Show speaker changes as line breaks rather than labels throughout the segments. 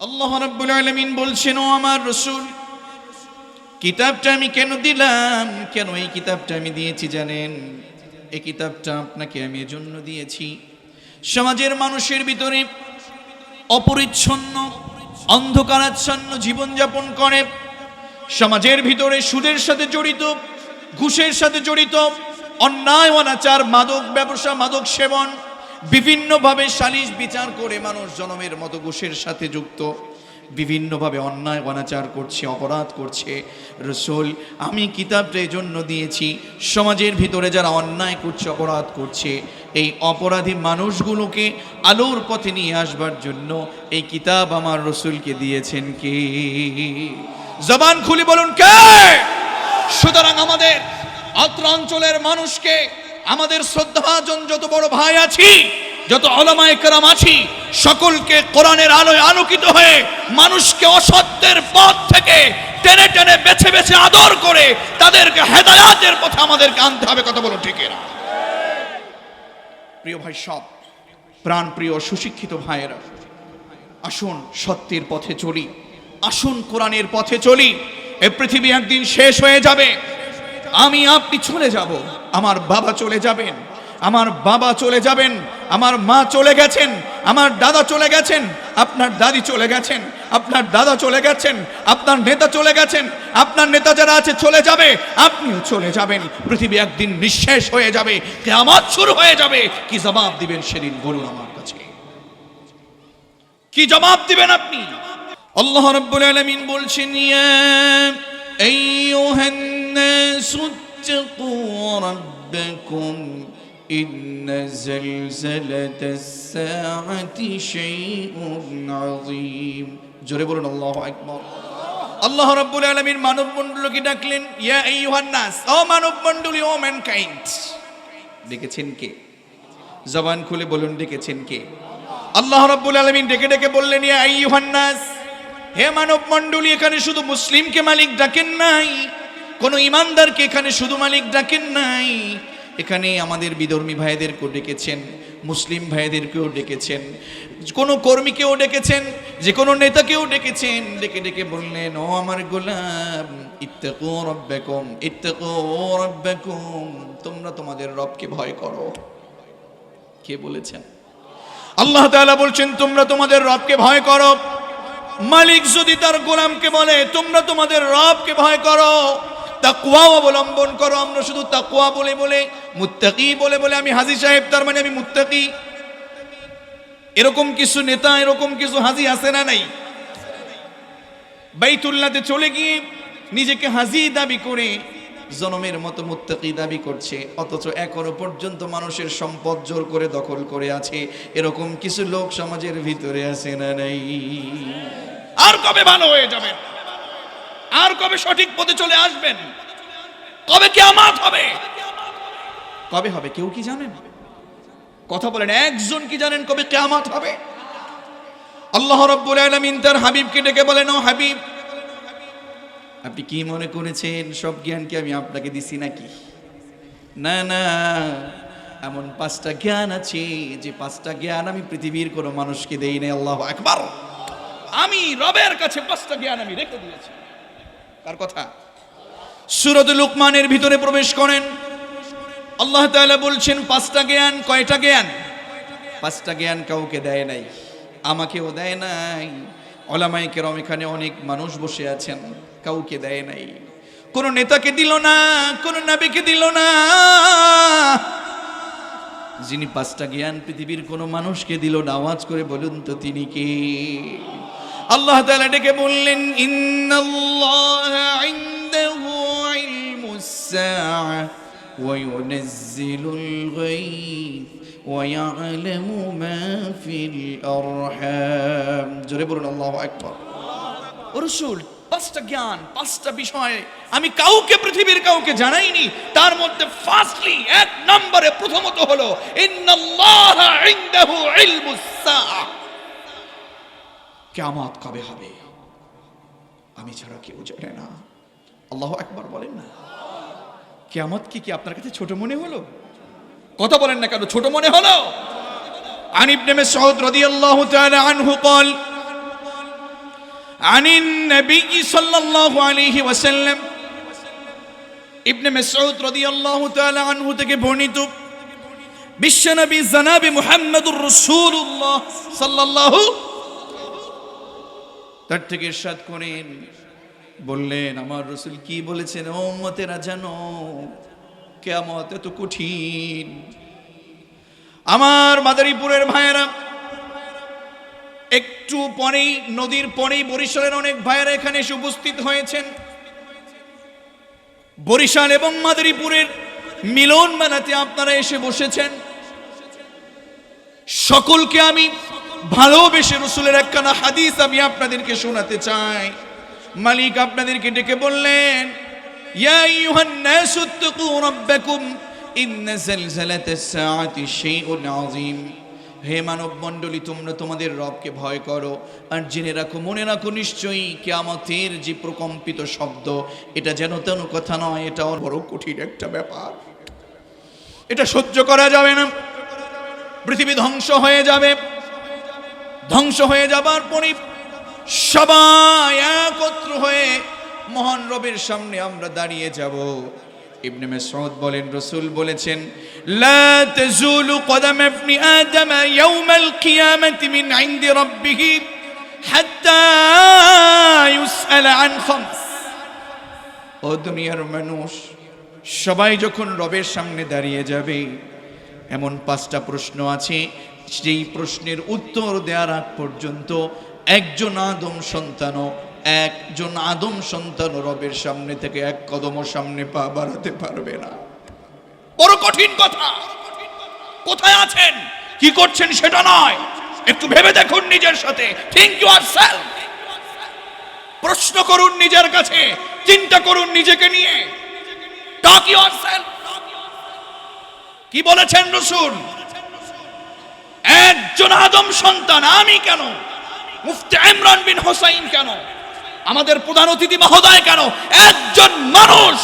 আল্লাহ রাব্বুল আলামিন বলছেন, ও আমার রসুল, কিতাবটা আমি কেন দিলাম? কেন এই কিতাবটা আমি দিয়েছি জানেন? এই কিতাবটা আপনাকে আমি এজন্য দিয়েছি। সমাজের মানুষের ভিতরে অপরিচ্ছন্ন, অন্ধকারাচ্ছন্ন জীবনযাপন করে। সমাজের ভিতরে সুদের সাথে জড়িত, ঘুষের সাথে জড়িত অন্যায় অনাচার মাদক ব্যবসা, মাদক সেবন বিভিন্নভাবে সালিশ বিচার করে মানুষ জনমের মতো ঘুষের সাথে যুক্ত। বিভিন্নভাবে অন্যায়, অনাচার করছে, অপরাধ করছে। রসুল, আমি কিতাবটা জন্য দিয়েছি, সমাজের ভিতরে যারা অন্যায় করছে, অপরাধ করছে, এই অপরাধী মানুষগুলোকে আলোর পথে নিয়ে আসবার জন্য এই কিতাব আমার রসুলকে দিয়েছেন কে? জবান খুলি বলুন কে? সুতরাং আমাদের অত্র অঞ্চলের মানুষকে আমাদের শ্রদ্ধাজন যত বড় ভাই আছি, যত অলমায় কেরাম আছি, সকলকে কোরআনের আলোয় আলোকিত হয়ে মানুষকে অসত্যের পথ থেকে টেনে টেনে বেছে বেছে আদর করে তাদেরকে হেদায়াতের পথে আমাদেরকে আনতে হবে, কথা বলো ঠিক না প্রিয় ভাই সব প্রাণ প্রিয় সুশিক্ষিত ভাইয়েরা, আসুন সত্যের পথে চলি, আসুন কোরআনের পথে চলি, এ পৃথিবী একদিন শেষ হয়ে যাবে, আমি আপনি চলে যাব। আমার বাবা চলে যাবেন, আমার বাবা চলে যাবেন, আমার মা চলে গেছেন, আমার দাদা চলে গেছেন, আপনার দাদি চলে গেছেন, আপনার দাদা চলে গেছেন, আপনার নেতা চলে গেছেন, আপনার নেতা যারা আছে চলে যাবে, আপনিও চলে যাবেন। পৃথিবী একদিন নিঃশেষ হয়ে যাবে, কেয়ামত শুরু হয়ে যাবে। কি জবাব দিবেন সেদিন বলুন আমার কাছে। কি জবাব দিবেন আপনি? আল্লাহ রাব্বুল আলামিন বলছেন, ইয়া আইয়ুহান নাস রাব্বাকুম ইন্ন জালজালাতাস সাআতি শাইউন আযীম জোরে বলুন, আল্লাহু আকবার। আল্লাহ রাব্বুল আলামিন মানব মণ্ডলীকে ডাকলেন, ইয়া আইয়ুহান নাস, ও মানব মণ্ডলী ও ম্যানকাইন্ড দেখেছেন কে? জবান খুলে বলুন, ডেকেছেন কে? আল্লাহ রাব্বুল আলামিন ডেকে ডেকে বললেন, ইয়া আইয়ুহান নাস, হে মানব মণ্ডলী এখানে শুধু মুসলিমকে মালিক ডাকেন নাই কোন ইমানদারকে এখানে শুধু মালিক ডাকেন নাই। এখানে আমাদের বিধর্মী ভাইদেরকেও ডেকেছেন, মুসলিম ভাইদেরকেও ডেকেছেন, কোনো কর্মীকেও ডেকেছেন, যে কোনো নেতাকেও ডেকেছেন। ডেকে ডেকে বললেন, ও আমার গোলাম, ইত্তাকু রব্বাকুম তোমরা তোমাদের রবকে ভয় করো। কে বলেছেন? আল্লাহ তাআলা বলছেন, তোমরা তোমাদের রবকে ভয় করো। মালিক যদি তার গোলামকে বলে, তোমরা তোমাদের রবকে ভয় করো। তাকুয়া অবলম্বন করো, আমরা শুধু তাকুয়া বলে বলে, মুত্তাকি বলে বলে আমি হাজি সাহেব, তার মানে আমি মুত্তাকি। এরকম কিছু নেতা, এরকম কিছু হাজি আছে না নাই? বাইতুল্লাতে চলে গিয়ে নিজেকে হাজি দাবি করে জনমের মতো মুত্তাকি দাবি করছে, অথচ এখনও পর্যন্ত মানুষের সম্পদ জোর করে দখল করে আছে, এরকম কিছু লোক সমাজের ভিতরে আছে না নাই? আর কবে ভালো হয়ে যাবেন? আর কবে সঠিক পথে চলে আসবেন? কবে কেয়ামত হবে? কবে হবে? কেউ কি জানেন? কথা বলেন, একজন কি জানেন কবে কেয়ামত হবে? আল্লাহ রব্বুল আলামিন তার হাবিবকে ডেকে বলেন, ও হাবিব, আপনি কি মনে করেছেন সব জ্ঞান কি আমি আপনাকে দিছি নাকি? না না, এমন পাঁচটা জ্ঞান আছে যে পাঁচটা জ্ঞান আমি পৃথিবীর কোনো মানুষকে দেই নাই, আল্লাহ একবার আমি রবের কাছে পাঁচটা জ্ঞান আমি রেখে দিয়েছি। কার কথা? সুরত লুকমানের ভিতরে প্রবেশ করেন। আল্লাহ তাআলা বলছেন, পাঁচটা জ্ঞান কয়টা জ্ঞান? পাঁচটা জ্ঞান কাউকে দেয় নাই, আমাকেও দেয় নাই। ওলামাই কেরম এখানে অনেক মানুষ বসে আছেন, কাউকে দেয় নাই। কোন নেতাকে দিল না, কোন নাবিকে দিল না। যিনি পাঁচটা জ্ঞান পৃথিবীর কোন মানুষকে দিল না, আওয়াজ করে বলুন তো তিনি কে? আল্লাহ তাআলা ডেকে বললেন, ইন্নাল্লাহ ইনদাহু ইলমুস সাআ ওয়া ইউনাজ্জিলুল গায়ব ওয়া ইয়ালামু মা ফিল জোরে বলুন, আল্লাহু আকবার। রাসূল, পাঁচটা জ্ঞান, পাঁচটা বিষয় আমি কাউকে, পৃথিবীর কাউকে জানাইনি। তার মধ্যে ফার্স্টলি এক নম্বরে প্রথমত হলো, ইন্নাল্লাহ ইনদাহু ইলমুস সাআ কেয়ামত কবে হবে আমি ছাড়া কেউ জানে না আল্লাহ একবার বলেন না কেয়ামত কি কি আপনার কাছে ছোট মনে হলো কথা বলেন না কেন ছোট মনে হলো عن ابن مسعود رضي الله تعالى عنه قال عن النبي صلى الله عليه وسلم ইবনে মাসউদ রাদিয়াল্লাহু তাআলা আনহু থেকে বর্ণিত বিশ্বনবী জনাবে মুহাম্মদুর রাসূলুল্লাহ সাল্লাল্লাহু তার থেকে ইরশাদ করেন। বললেন, আমার রসুল কি বলেছেন, ও উম্মতেরা জানো? কেয়ামত এত কঠিন। আমার মাদারীপুরের ভাইয়েরা, একটু পরেই, নদীর পরেই বরিশালের অনেক ভাইয়েরা এখানে এসে উপস্থিত হয়েছেন। বরিশাল এবং মাদারীপুরের মিলন মেলাতে আপনারা এসে বসেছেন। সকলকে আমি ভালোবেসে রসুলের একখানা হাদিস আমি আপনাদেরকে শোনাতে চাই। মালিক আপনাদেরকে ডেকে বললেন, ইয়া আইয়ুহান নাসু ইত্তাকু রাব্বাকুম, ইন্না জালজালাতাস সাআতি শাইউন আযীম। হে মানব মণ্ডলী তোমরা তোমাদের রবকে ভয় করো, আর জেনে রাখো, মনে রাখো নিশ্চয়ই কিয়ামতের যে প্রকম্পিত শব্দ, এটা যেন তেন কথা নয়, এটা বড় কঠিন একটা ব্যাপার। এটা সহ্য করা যাবে না। পৃথিবী ধ্বংস হয়ে যাবে। ধ্বংস হয়ে যাবার পরে সবাই একত্র হয়ে মহান রবের সামনে আমরা দাঁড়িয়ে যাব। ইবনে মাসউদ বলেন, রাসূল বলেছেন, লা তাজুলু কদাম ইবনি আদম ইয়াউমাল কিয়ামাতি মিন ইনদি রাব্বিহ হাত্তা ইউসআল আন খামস। ও দুনিয়ার মানুষ, সবাই যখন রবের সামনে দাঁড়িয়ে যাবে, এমন পাঁচটা প্রশ্ন আছে যেই প্রশ্নের উত্তর দেওয়ার আগ পর্যন্ত একজন আদম সন্তানও একজন আদম সন্তান রবের সামনে থেকে এক কদম সামনে পা বাড়াতে পারবে না। বড় কঠিন কথা। কোথায় আছেন? কি করছেন সেটা নয়। একটু ভেবে দেখুন নিজের সাথে। থিঙ্ক ইউ আর সেলফ প্রশ্ন করুন নিজের কাছে। চিন্তা করুন নিজেকে নিয়ে। টক ইউর কি বলেছেন রসুল? একজন আদম সন্তান, আমি কেন? মুফতি ইমরান বিন হোসাইন কেন? আমাদের প্রধান অতিথি মহোদয় কেন? একজন মানুষ।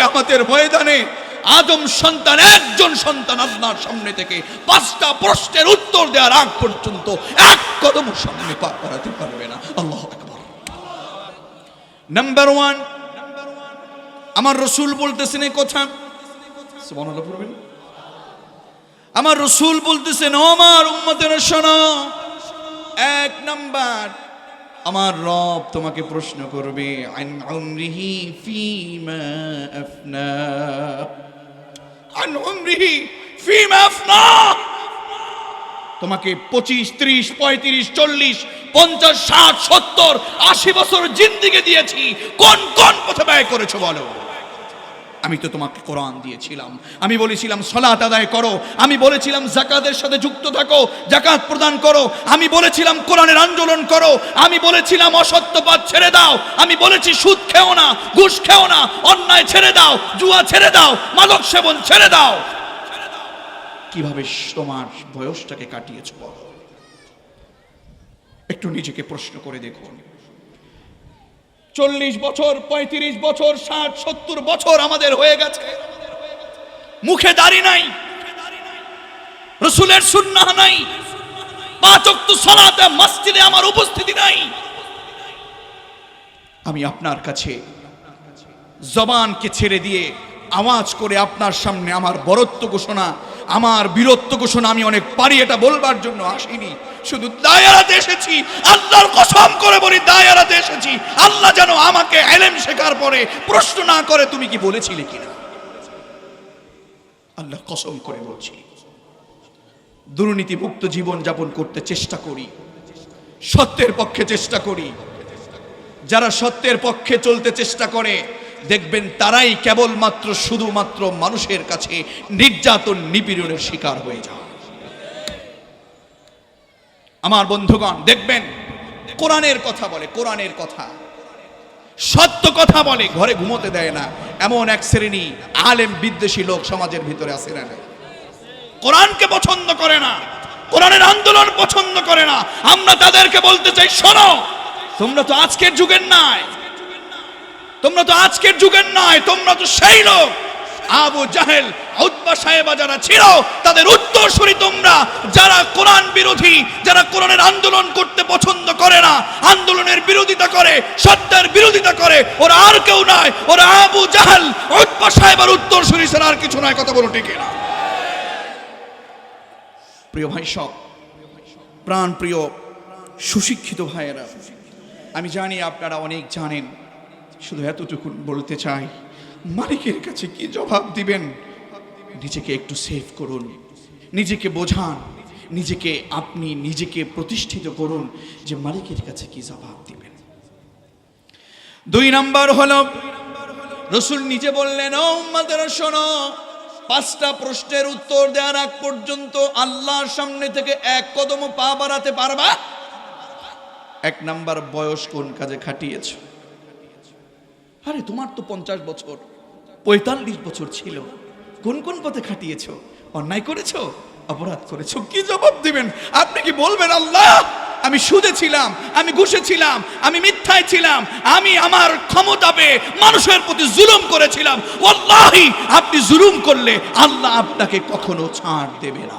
আমাদের ময়দানে আদম সন্তান একজন সন্তান আপনার সামনে থেকে পাঁচটা প্রশ্নের উত্তর দেওয়ার আগ পর্যন্ত এক কদম সামনে পার করাতে পারবে না। আল্লাহ নাম্বার ওয়ান আমার রসুল বলতেছেন এই কথা। আমার রসুল বলতেছেন আমার উম্মতের শোনো। এক নাম্বার, আমার রব তোমাকে প্রশ্ন করবে ফিমা তোমাকে পঁচিশ, ত্রিশ, পঁয়ত্রিশ, চল্লিশ, পঞ্চাশ, ষাট, সত্তর, আশি বছর জিন্দিকে দিয়েছি। কোন কোন পথে ব্যয় করেছ বলো? আমি তো তোমাকে কোরআন দিয়েছিলাম। আমি বলেছিলাম সলাত আদায় করো। আমি বলেছিলাম, জাকাতের সাথে যুক্ত থাকো, জাকাত প্রদান করো। আমি বলেছিলাম, কোরআনের আন্দোলন করো। আমি বলেছিলাম অসত্যপাত ছেড়ে দাও। আমি বলেছি, সুদ খেও না, ঘুষ খেও না, অন্যায় ছেড়ে দাও, জুয়া ছেড়ে দাও, মাদক সেবন ছেড়ে দাও। কীভাবে তোমার বয়সটাকে কাটিয়েছ বলো? একটু নিজেকে প্রশ্ন করে দেখুন। চল্লিশ বছর, পঁয়ত্রিশ বছর, ষাট, সত্তর বছর আমাদের হয়ে গেছে। মুখে দাড়ি নাই। রসুলের সুন্নাহ নাই। সলাতে মসজিদে আমার উপস্থিতি নাই। আমি আপনার কাছে জবানকে ছেড়ে দিয়ে আওয়াজ করে আপনার সামনে আমার বরত্ব ঘোষণা, আমার বীরত্ব ঘোষণা আমি অনেক পারি এটা বলবার জন্য আসিনি। শুধু দায়ারাতে এসেছি। আল্লাহর কসম করে বলি, দায়ারাতে এসেছি। আল্লাহ যেন আমাকে এলেম শেখার পরে প্রশ্ন না করে, তুমি কি বলেছিলে কিনা? আল্লাহ কসম করে বলছি। দুর্নীতিমুক্ত জীবন যাপন করতে চেষ্টা করি। সত্যের পক্ষে চেষ্টা করি। যারা সত্যের পক্ষে চলতে চেষ্টা করে, দেখবেন তারাই কেবলমাত্র শুধুমাত্র মানুষের কাছে নির্যাতন নিপীড়নের শিকার হয়ে যায়। আমার বন্ধুগণ, দেখবেন, কোরআনের কথা বলে, কোরআনের কথা। সত্য কথা বলে, ঘরে ঘুমোতে দেয় না। এমন এক শ্রেণি আলেম বিদ্বেষী লোক সমাজের ভিতরে আছে না কোরআনকে পছন্দ করে না, কোরআনের আন্দোলন পছন্দ করে না। আমরা তাদেরকে বলতে চাই, শোনো, তোমরা তো আজকের যুগের নাই। তোমরা তো আজকের যুগের নয় তোমরা তো সেই লোক। আবু জাহেল উদ্বা সাহেবা যারা ছিল, তাদের উত্তরসূরি তোমরা, যারা কোরআন বিরোধী, যারা কোরআনের আন্দোলন করতে পছন্দ করে না, আন্দোলনের বিরোধিতা করে সত্যের বিরোধিতা করে, ওরা আর কেউ নয়, ওরা আবু জাহেল উদ্বা সাহেবের উত্তরসূরি ছাড়া আর কিছু নয়, কথা বলো ঠিক না প্রিয় ভাই সব, প্রাণ প্রিয়, সুশিক্ষিত ভাইয়েরা, আমি জানি আপনারা অনেক জানেন, শুধু এতটুকু বলতে চাই। মালিকের কাছে কি জবাব দিবেন? নিজেকে একটু সেভ করুন। নিজেকে বোঝান। নিজেকে আপনি নিজেকে প্রতিষ্ঠিত করুন যে মালিকের কাছে কি জবাব দিবেন। দুই নাম্বার হলো, রসুল নিজে বললেন, ও উম্মাদেরা শোনো, পাঁচটা প্রশ্নের উত্তর দেওয়ার আগ পর্যন্ত আল্লাহর সামনে থেকে এক কদম পা বাড়াতে পারবা? এক নাম্বার বয়স কোন কাজে খাটিয়েছ? আরে, তোমার তো পঞ্চাশ বছর। পঁয়তাল্লিশ বছর ছিল। কোন কোন পথে খাটিয়েছ? অন্যায় করেছ? অপরাধ করেছ? কি জবাব দিবেন? আপনি কি বলবেন, আল্লাহ, আমি সুদে ছিলাম, আমি ঘুষে ছিলাম, আমি মিথ্যায় ছিলাম, আমি আমার ক্ষমতা পেয়ে মানুষের প্রতি জুলুম করেছিলাম। ওয়াল্লাহি, আপনি জুলুম করলে আল্লাহ আপনাকে কখনো ছাড় দেবে না।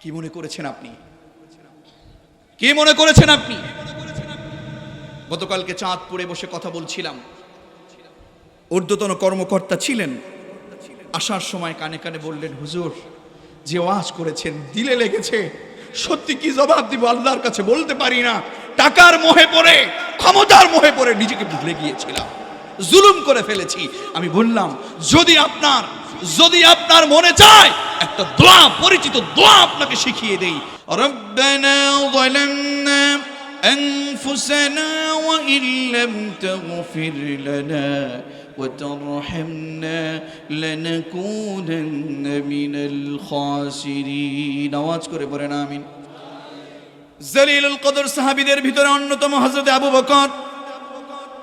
কি মনে করেছেন আপনি? কি মনে করেছেন আপনি? গতকালকে চাঁদপুরে বসে কথা বলছিলাম। ঊর্ধ্বতন কর্মকর্তা ছিলেন আসার সময় কানে কানে বললেন হুজুর যে ওয়াজ করেছেন দিলে লেগেছে সত্যি কি জবাব দিব আল্লাহর কাছে বলতে পারি না টাকার মোহে পড়ে ক্ষমতার মোহে পড়ে নিজেকে ভুলে গিয়েছিলাম জুলুম করে ফেলেছি আমি বললাম যদি আপনার যদি আপনার মনে চায় একটা দোয়া পরিচিত দোয়া আপনাকে শিখিয়ে দেই রব্বানা যালামনা أنفسنا وإن لم تغفر لنا وترحمنا لنكونن من الخاسرين আওয়াজ করে পড়েন আমিন জলিলুল কদর সাহাবীদের ভিতরে অন্যতম হযরত আবু বকর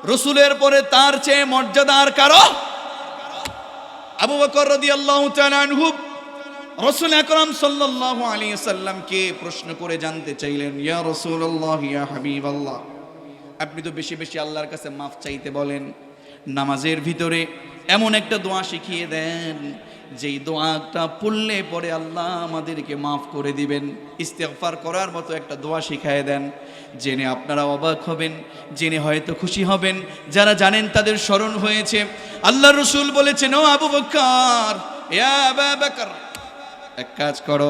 রসুলের পরে তার চেয়ে মর্যাদার কারো আবু বকর রাদিয়াল্লাহু তাআলা আনহু রসুল আকরাম সাল্লাল্লাহু আলাইহি সাল্লামকে প্রশ্ন করে জানতে চাইলেন ইয়া রাসূলুল্লাহ ইয়া হাবিবাল্লাহ আপনি তো বেশি বেশি আল্লাহর কাছে মাফ চাইতে বলেন নামাজের ভিতরে এমন একটা দোয়া শিখিয়ে দেন, যেই দোয়াটা পড়লে পরে আল্লাহ আমাদেরকে মাফ করে দিবেন। ইস্তেগফার করার মতো একটা দোয়া শিখায় দেন। জেনে আপনারা অবাক হবেন, জেনে হয়তো খুশি হবেন, যারা জানেন তাদের স্মরণ হয়েছে। আল্লাহ রসুল বলেছেন, ও আবা বকর, এক কাজ করো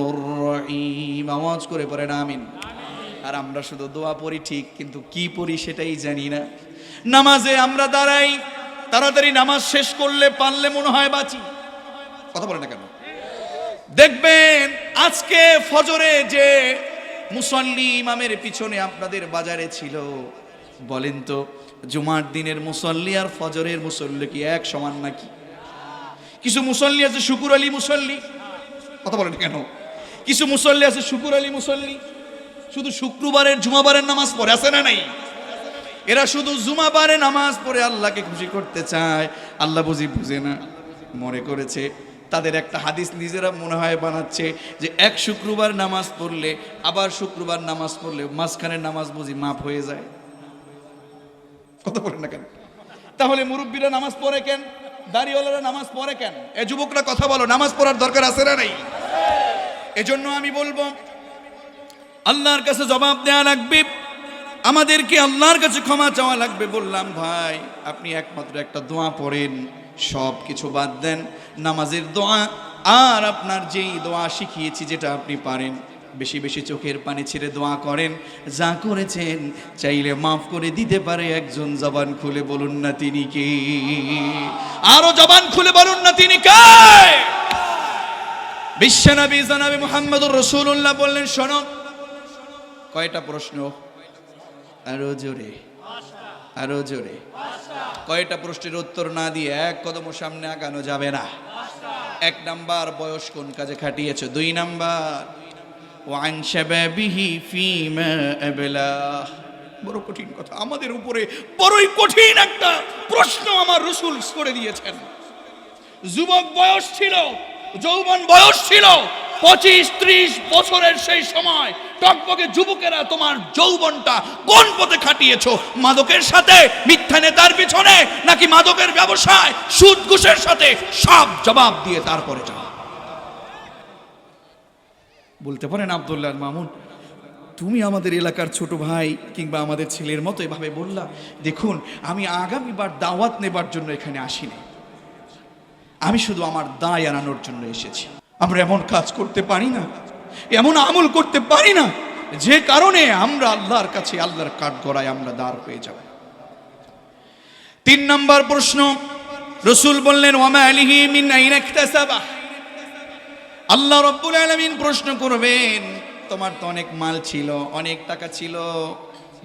গফুরুর রহিম। আওয়াজ করে পড়েন আমিন। আর আমরা শুধু দোয়া পড়ি ঠিক কিন্তু কি পড়ি সেটাই জানি না। নামাজে আমরা দাঁড়াই তাড়াতাড়ি নামাজ শেষ করলে পারলে মনে হয় বাঁচি। কথা বলে না কেন? দেখবেন আজকে ফজরে যে মুসল্লি ইমামের পিছনে আপনাদের বাজারে ছিল বলেন তো জুমার দিনের মুসল্লি আর ফজরের মুসল্লি কি এক সমান নাকি? কিছু মুসল্লি আছে শুকুর আলী মুসল্লি। কথা বলেন কেন? কিছু মুসল্লি আছে, শুকুর আলী মুসল্লি। শুধু শুক্রবারের জুমাবারের নামাজ পড়ে, আছে না নাই? এরা শুধু জুমাবারে নামাজ পড়ে, আল্লাহকে খুশি করতে চায়। আল্লাহ বুঝি বুঝে না, মনে করেছে। তাদের একটা হাদিস নিজেরা মনে হয় বানাচ্ছে যে এক শুক্রবার নামাজ পড়লে, আবার শুক্রবার নামাজ পড়লে মাঝখানের নামাজ বুঝি মাপ হয়ে যায়। কথা বলেন না কেন? তাহলে মুরব্বীরা নামাজ পড়ে কেন? দাড়িওয়ালারা নামাজ পড়ে কেন? এ যুবকরা কথা বলো, নামাজ পড়ার দরকার আছে না নাই? এজন্য আমি বলব, আল্লাহর কাছে জবাব দেওয়া লাগবে। আমাদেরকে আল্লাহর কাছে ক্ষমা চাওয়া লাগবে বললাম, ভাই, আপনি একমাত্র একটা দোয়া পড়েন, সব কিছু বাদ দেন, নামাজের দোয়া, আর আপনার যেই দোয়া শিখিয়েছি যেটা আপনি পারেন, বেশি বেশি চোখের পানি ছেড়ে দোয়া করেন, যা করেছেন, চাইলে মাফ করে দিতে পারে একজন জবান খুলে বলুন না তিনি কে? আরও জবান খুলে বলুন না তিনি কে? বিশ্বনবী জানাবি মোহাম্মদুর রসুল্লাহ বললেন, শোনো, কয়টা প্রশ্ন? আরও জোরে আরও জোরে। কয়টা প্রশ্নের উত্তর না দিয়ে এক কদম সামনে আগানো যাবে না? এক নাম্বার, বয়স কোন কাজে খাটিয়েছো? দুই নাম্বার, ওয়ান বড় কঠিন কথা, আমাদের উপরে বড়ই কঠিন একটা প্রশ্ন আমার রসুল করে দিয়েছেন। যুবক বয়স ছিল যৌবন বয়স ছিল। পঁচিশ, ত্রিশ বছরের সেই সময় টকবকে যুবকেরা তোমার যৌবনটা কোন পথে খাটিয়েছ? মাদকের সাথে, মিথ্যা নেতার পিছনে, নাকি মাদকের ব্যবসায়? সুদ ঘুষের সাথে সব জবাব দিয়ে তারপরে যাও। বলতে পারেন আবদুল্লাহ মামুন, তুমি আমাদের এলাকার ছোট ভাই কিংবা আমাদের ছেলের মতো এভাবে বললা। দেখুন, আমি আগামীবার দাওয়াত নেবার জন্য এখানে আসিনি। আমি শুধু আমার দায় আনানোর জন্য এসেছি। আমরা এমন কাজ করতে পারি না, এমন আমল করতে পারি না, যে কারণে আমরা আল্লাহর কাছে আল্লাহর কাঠ গড়ায় আমরা দাঁড় হয়ে যাব। তিন নম্বর প্রশ্ন, রসুল বললেন আল্লাহ রব্বুল আলামিন প্রশ্ন করবেন, তোমার তো অনেক মাল ছিল, অনেক টাকা ছিল,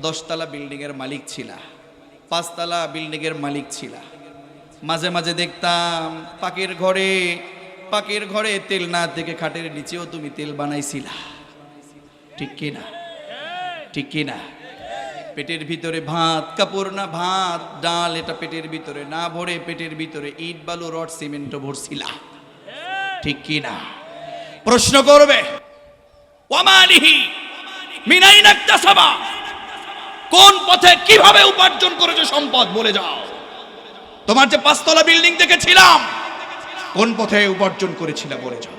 দশতলা বিল্ডিং এর মালিক ছিলা, পাঁচতলা বিল্ডিং এর মালিক ছিলা। মাঝে মাঝে দেখতাম, পাকের ঘরে পাকের ঘরে তেল না থেকে খাটের নিচেও তুমি তেল বানাইছিলা। ঠিক কি না? ঠিক কি না? পেটের ভিতরে ভাত, কাপড় না ভাত, ডাল এটা পেটের ভিতরে না ভরে পেটের ভিতরে ইট, বালু, রড সিমেন্টও ভরছিলা। ঠিক কি না? প্রশ্ন করবে একতাসাবা কোন পথে কীভাবে উপার্জন করেছ সম্পদ বলে যাও। তোমার যে পাঁচতলা বিল্ডিং দেখেছিলাম, কোন পথে উপার্জন করেছিলাম বলে যাও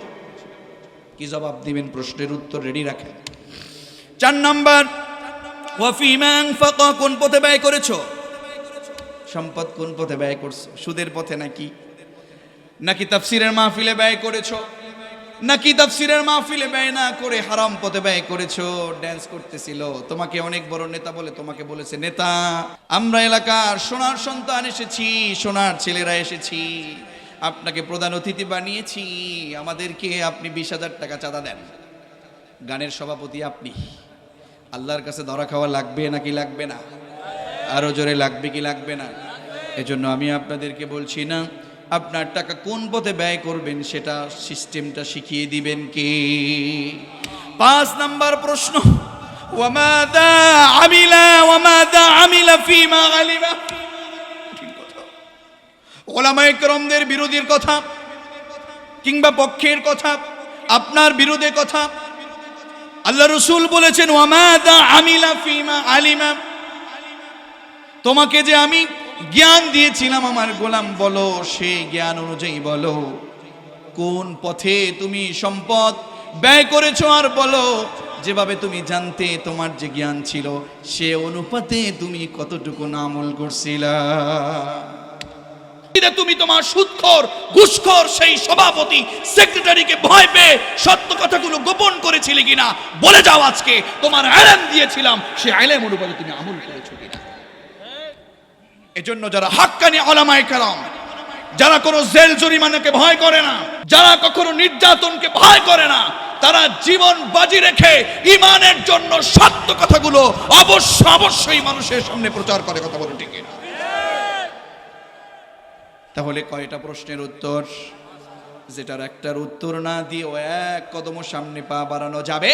কি জবাব দিবেন প্রশ্নের উত্তর রেডি রাখেন। চার নাম্বার কোন পথে ব্যয় করেছ? সম্পদ কোন পথে ব্যয় করছ? সুদের পথে নাকি? নাকি তাফসিরের মাহফিলে ব্যয় করেছ? নাকি তাফসিরের মাহফিলে ব্যয় না করে হারাম পথে ব্যয় করেছ? ড্যান্স করতেছিল। তোমাকে অনেক বড় নেতা বলে তোমাকে বলেছে, নেতা, আমরা এলাকার সোনার সন্তান এসেছি, সোনার ছেলেরা এসেছি। আপনাকে প্রধান অতিথি বানিয়েছি, আমাদেরকে আপনি বিশ হাজার টাকা চাঁদা দেন। গানের সভাপতি আপনি। আল্লাহর কাছে ধরা খাওয়া লাগবে নাকি লাগবে না? আরও জোরে লাগবে কি লাগবে না? এজন্য আমি আপনাদেরকে বলছি না আপনার টাকা কোন পথে ব্যয় করবেন সেটা সিস্টেমটা শিখিয়ে দিবেন কে? পাঁচ নাম্বার প্রশ্ন। ওয়ামাদা আমিলা, ওয়ামাদা বিরোধীর কথা কিংবা পক্ষের কথা, আপনার বিরোধে কথা। আল্লাহ রসুল বলেছেন, ওয়ামাদা আমিলা ফিমা আলিমা। তোমাকে যে আমি জ্ঞান দিয়েছিলাম আমার গোলাম, বলো, সে জ্ঞান অনুযায়ী বলো। কোন পথে তুমি সম্পদ ব্যয় করেছ আর বলো, যেভাবে তুমি জানতে তোমার যে জ্ঞান ছিল, সে অনুপাতে তুমি কতটুকু আমল করছিলা। তুমি তোমার সুৎখর, ঘুষখোর, সেই সভাপতি, সেক্রেটারিকে ভয় পেয়ে সত্য কথাগুলো গোপন করেছিলে কিনা, বলে যাও আজকে। তোমার আলেম দিয়েছিলাম, সে আলেম অনুপাতে তুমি আমল করেছ কিনা। এজন্য যারা হাক্কানি আলামায়ে কালাম যারা কোনো জেল জরিমানাকে ভয় করে না, যারা কখনো নির্যাতনকে ভয় করে না, তারা জীবন বাজি রেখে ইমানের জন্য সত্য কথাগুলো অবশ্য অবশ্যই মানুষের সামনে প্রচার করে, কথা বলে ঠিক তাহলে কয়টা প্রশ্নের উত্তর? যেটার একটার উত্তর না দিয়ে ও এক কদম সামনে পা বাড়ানো যাবে?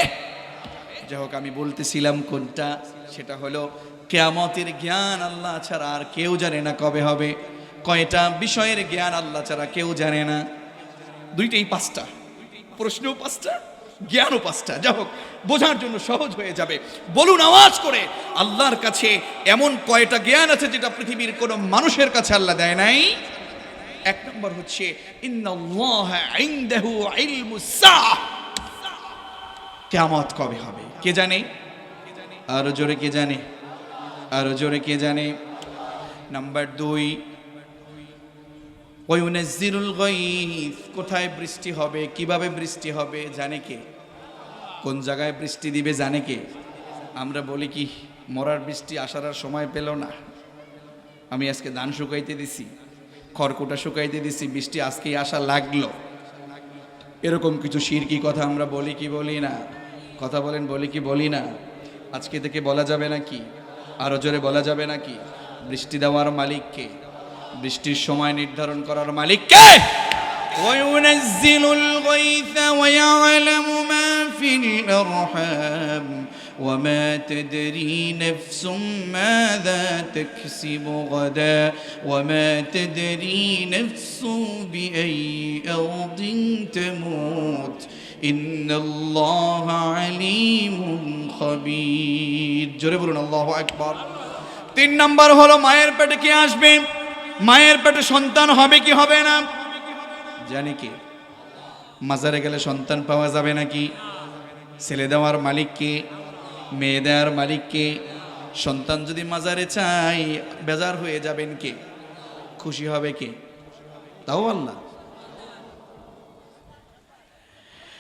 যাই হোক, আমি বলতেছিলাম কোনটা, সেটা হলো কেয়ামতের জ্ঞান আল্লাহ ছাড়া আর কেউ জানে না কবে হবে। কয়টা বিষয়ের জ্ঞান আল্লাহ ছাড়া কেউ জানে না। দুইটাই পাঁচটা। প্রশ্নও পাঁচটা, জ্ঞানও পাঁচটা। যা হোক, বোঝার জন্য সহজ হয়ে যাবে। বলুন আওয়াজ করে, আল্লাহর কাছে এমন কয়টা জ্ঞান আছে যেটা পৃথিবীর কোনো মানুষের কাছে আল্লাহ দেয় নাই? এক নম্বর হচ্ছে কেয়ামত কবে হবে? কে জানে? আরও জোরে কে জানে? আরও জোরে কে জানে? নাম্বার দুই। ওয়ুনাজ্জিলুল গায়ব কোথায় বৃষ্টি হবে? কীভাবে বৃষ্টি হবে? জানে কে? কোন জায়গায় বৃষ্টি দিবে? জানে কে? আমরা বলি কি, মরার বৃষ্টি আসার আর সময় পেল না। আমি আজকে ধান শুকাইতে দিছি, খড়কুটা শুকাইতে দিছি, বৃষ্টি আজকেই আসা লাগল। এরকম কিছু শিরকি কথা আমরা বলি কি বলি না? কথা বলেন, বলি কি বলি না? আজকে থেকে বলা যাবে নাকি আরো জোরে বলা যাবে নাকি বৃষ্টি দেওয়ার মালিককে বৃষ্টির সময় নির্ধারণ করার মালিককে وينزل الغيث ويعلم ما في الأرحام وما تدري نفس ماذا تكسب غدا وما تدري نفس بأي أرض تموت إن الله عليم خبير জোরে বলুন আল্লাহু আকবার তিন নাম্বার হলো মায়ের পেটে কি আসবে মায়ের পেটে সন্তান হবে কি হবে না জানি কি মাজারে গেলে সন্তান পাওয়া যাবে নাকি ছেলে দেওয়ার মালিককে মেয়ে দেওয়ার মালিককে সন্তান যদি মাজারে চাই বেজার হয়ে যাবেন কে খুশি হবে কে তাও আল্লাহ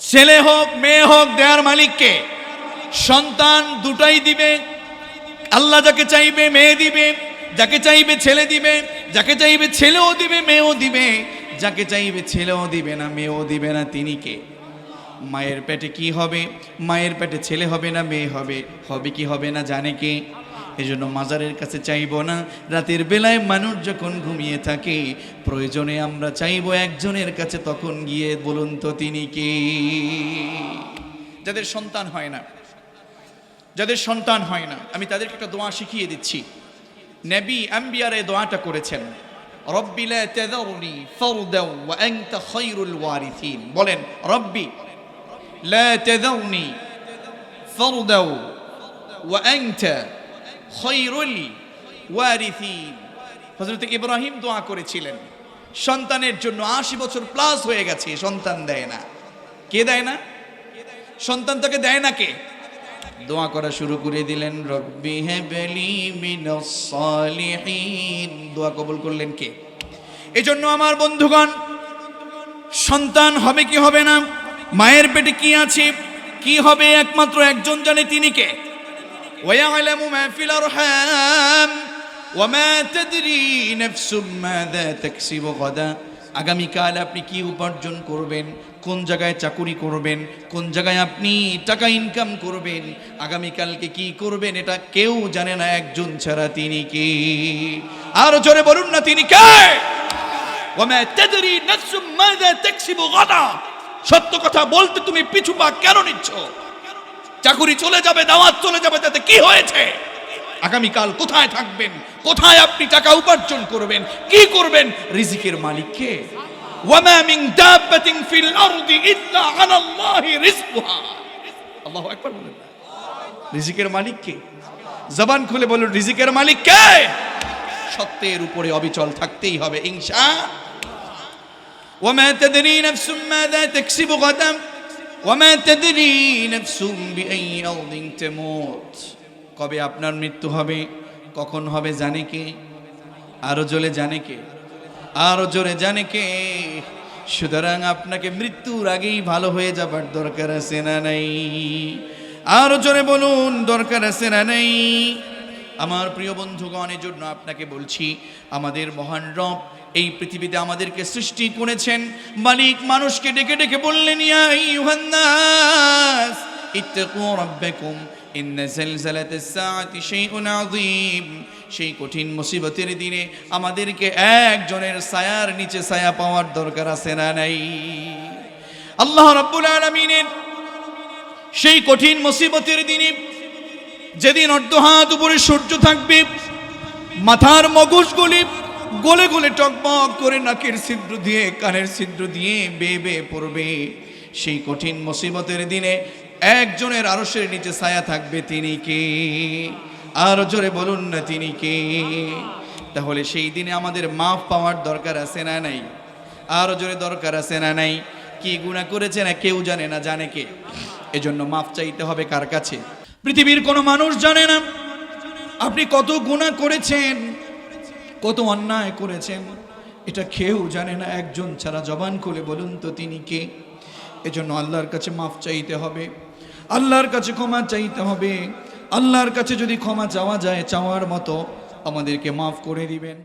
ছেলে হোক, মেয়ে হোক, দেয়ার মালিককে। সন্তান দুটাই দিবে। আল্লাহ যাকে চাইবে মেয়ে দিবে, যাকে চাইবে ছেলে দিবে, যাকে চাইবে ছেলেও দিবে, মেয়েও দিবে। যাকে চাইবে ছেলেও দিবে না, মেয়েও দিবে না তিনি কে মায়ের পেটে কি হবে? মায়ের পেটে ছেলে হবে না, মেয়ে হবে? হবে কি হবে না, জানে কে? এজন্য মাজারের কাছে চাইব না। রাতের বেলায় মানুষ যখন ঘুমিয়ে থাকে, প্রয়োজনে আমরা চাইব একজনের কাছে তখন গিয়ে বলুন তো তিনি কে? যাদের সন্তান হয় না, যাদের সন্তান হয় না, আমি তাদেরকে একটা দোয়া শিখিয়ে দিচ্ছি। নবী আম্বিয়ার এই দোয়াটা করেছেন বলেন, রব্বি লা তাযারনি ফারদাও ওয়া আনতা খায়রুল ওয়ারিথিন হযরত ইব্রাহিম দোয়া করেছিলেন। সন্তানের জন্য আশি বছর প্লাস হয়ে গেছে, সন্তান দেয় না। কে দেয় না? সন্তান তাকে দেয় না কে? দোয়া করা শুরু করে দিলেন, রব্বি হেবলি মিনাস সালিহিন। দোয়া কবুল করলেন কে? এজন্য আমার বন্ধুগণ, সন্তান হবে কি হবে না? মায়ের পেটে কি আছে? কি হবে একমাত্র একজন জানে তিনি কে? ويعلم ما في الأرحام وما تدري نفس ماذا تكسب غدا আগামীকাল আপনি কি উপার্জন করবেন কোন জায়গায় চাকুরি করবেন কোন জায়গায় আপনি টাকা ইনকাম করবেন আগামীকালকে কি করবেন এটা কেউ জানে না একজন ছাড়া তিনি কে আরো জোরে বলুন না তিনি কে ওমা তাদরি নাফসুম মাযা তাকসিবু গাদা সত্য কথা বলতে তুমি পিছু পা কেন নিচ্ছ চাকুরি চলে যাবে, দাওয়াত চলে যাবে, তাতে কি হয়েছে? আগামীকাল কোথায় থাকবেন? কোথায় আপনি টাকা উপার্জন করবেন? কি করবেন? রিজিকের মালিককে ওয়ামা মিন দাব্বাতিন ফিল আরদি ইল্লা আলাল্লাহি রিজকুহা। আল্লাহু আকবার বলেন রিজিকের মালিক কে? জবান খুলে বলুন, রিজিকের মালিক কে? সত্যের উপরে অবিচল থাকতেই হবে, ইনশা ওয়ামা তাদরি নাফসুম মাযা তাকসিবু গাদাম। ওমা তেদরি নাফসুম বিআই আরদিন তামুত কবে আপনার মৃত্যু হবে, কখন হবে জানে কে? আরও জলে জানে কে? আরও জোরে জানে কে? সুতরাং আপনাকে মৃত্যুর আগেই ভালো হয়ে যাবার দরকার আছে না নাই? আরও জোরে বলুন, দরকার আছে না নাই? আমার প্রিয় বন্ধুগণ, এজন্য আপনাকে বলছি, আমাদের মহান রব এই পৃথিবীতে আমাদেরকে সৃষ্টি করেছেন মালিক মানুষকে ডেকে ডেকে বললেন সেই কঠিন মুসিবতের দিনে আমাদেরকে একজনের ছায়ার নিচে ছায়া পাওয়ার দরকার আছে না নাই? আল্লাহ রাব্বুল আলামিনের সেই কঠিন মুসিবতের দিনে যেদিন অর্ধহাত উপরে সূর্য থাকবে, মাথার মগজগুলি গলে গলে টকমক করে নাকের ছিদ্র দিয়ে, কানের ছিদ্র দিয়ে বেয়ে বেয়ে পড়বে। সেই কঠিন মুসিবতের দিনে একজনের আরশের নিচে ছায়া থাকবে তিনি কে? আরও জোরে বলুন না তিনি কে? তাহলে সেই দিনে আমাদের মাফ পাওয়ার দরকার আছে না নাই? আরও জোরে দরকার আছে না নাই? কি গুণা করেছে না কেউ জানে না, জানে কে? এজন্য মাফ চাইতে হবে কার কাছে? পৃথিবীর কোনো মানুষ জানে না।
আপনি কত গুণা করেছেন? কত অন্যায় করেছেন। এটা খেয়েও জানে না, একজন ছাড়া জবান খুলে বলুন তো তিনি কে? এজন্য আল্লাহর কাছে মাফ চাইতে হবে, আল্লাহর কাছে ক্ষমা চাইতে হবে, আল্লাহর কাছে যদি ক্ষমা চাওয়া যায়, চাওয়ার মতো আমাদেরকে মাফ করে দিবেন।